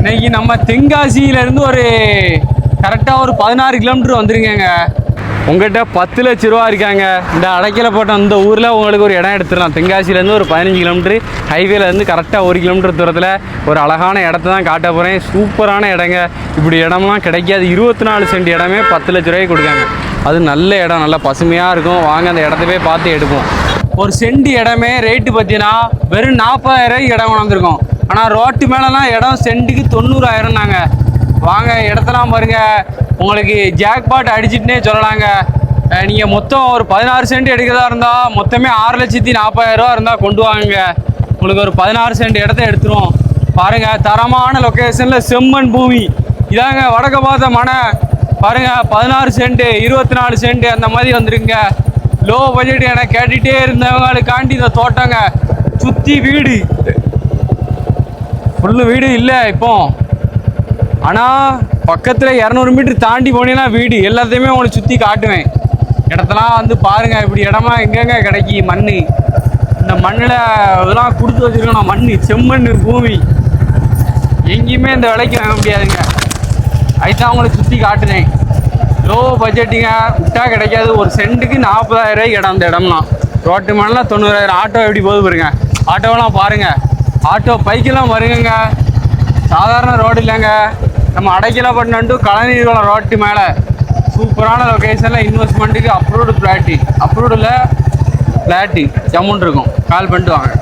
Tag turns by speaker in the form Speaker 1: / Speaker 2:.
Speaker 1: இன்னைக்கு நம்ம தென்காசியிலேருந்து ஒரு கரெக்டாக ஒரு பதினாறு கிலோமீட்டர் வந்துருங்கங்க உங்கள்கிட்ட பத்து லட்ச ரூபா இருக்காங்க. இந்த அடைக்கல போட்ட அந்த ஊரில் உங்களுக்கு ஒரு இடம் எடுத்துடலாம். தென்காசியிலேருந்து ஒரு பதினஞ்சு கிலோமீட்டர். ஹைவேலேருந்து கரெக்டாக ஒரு கிலோமீட்டர் தூரத்தில் ஒரு அழகான இடத்த தான் காட்ட போகிறேன் சூப்பரான இடங்க. இப்படி இடம்லாம் கிடைக்காது. இருபத்தி நாலு சென்ட் இடமே பத்து லட்ச ரூபாய்க்கு கொடுக்காங்க. அது நல்ல இடம். நல்லா பசுமையாக இருக்கும். வாங்க அந்த இடத்த போய் பார்த்து எடுப்போம். ஒரு சென்ட் இடமே ரேட்டு பார்த்தீங்கன்னா வெறும் நாற்பதாயிரம் ரூபாய்க்கு இடம் கொண்டாந்துருக்கோம் ஆனால் ரோட்டு மேலெலாம் இடம் சென்ட்டுக்கு தொண்ணூறாயிரம் நாங்கள் வாங்க இடத்தெல்லாம் பாருங்கள் உங்களுக்கு ஜாக்பாட் அடிச்சிட்டுனே சொல்லலாங்க. நீங்கள் மொத்தம் ஒரு பதினாறு சென்ட் எடுக்கிறதா இருந்தால் மொத்தமே ஆறு லட்சத்தி நாற்பதாயிரரூவா இருந்தால் கொண்டு வாங்க. உங்களுக்கு ஒரு பதினாறு சென்ட் இடத்த எடுத்துருவோம் பாருங்கள் தரமான லொக்கேஷனில் செம்மண் பூமி. இதாங்க வடக்க பார்த்த மனை. பாருங்கள் பதினாறு சென்ட் இருபத்தி நாலு சென்ட் அந்த மாதிரி வந்துருங்க லோ பட்ஜெட் என கேட்டுகிட்டே இருந்தவங்களுக்காண்டி இந்த தோட்டங்க. சுற்றி வீடு. ஃபுல்லு வீடு இல்லை இப்போ. ஆனால் பக்கத்தில் இரநூறு மீட்டர் தாண்டி போனீங்கன்னா வீடு. எல்லாத்தையுமே உங்களை சுற்றி காட்டுவேன். இடத்தெல்லாம் வந்து பாருங்க இப்படி இடமா எங்கெங்க கிடைக்கி மண் இந்த மண்ணில் இதெல்லாம் கொடுத்து வச்சிருக்கணும். மண் செம்மண் பூமி. எங்கேயுமே இந்த விலைக்கு வாங்க முடியாதுங்க. அதுதான் உங்களை சுற்றி காட்டுனேன். லோ பட்ஜெட்டுங்க விட்டா கிடைக்காது. ஒரு சென்ட்டுக்கு நாற்பதாயிரம் ரூபாய்க்கு இடம் அந்த இடம்லாம். ரோட்டு மண்ணில் தொண்ணூறாயிரம். ஆட்டோ எப்படி போகுது பாருங்க. ஆட்டோவெல்லாம் பாருங்கள் ஆட்டோ பைக்கெல்லாம் வருங்கங்க. சாதாரண ரோடு இல்லைங்க. நம்ம அடைக்கலப்பட்டினம் டு கழநீர்குளம் ரோட்டு மேலே. சூப்பரான லொக்கேஷனில் இன்வெஸ்ட்மெண்ட்டுக்கு அப்ரூவ்டு பிளாட்டி அப்ரூவ்டில் பிளாட்டி. ஜம்முன் இருக்கும். கால் பண்ணிட்டு வாங்க.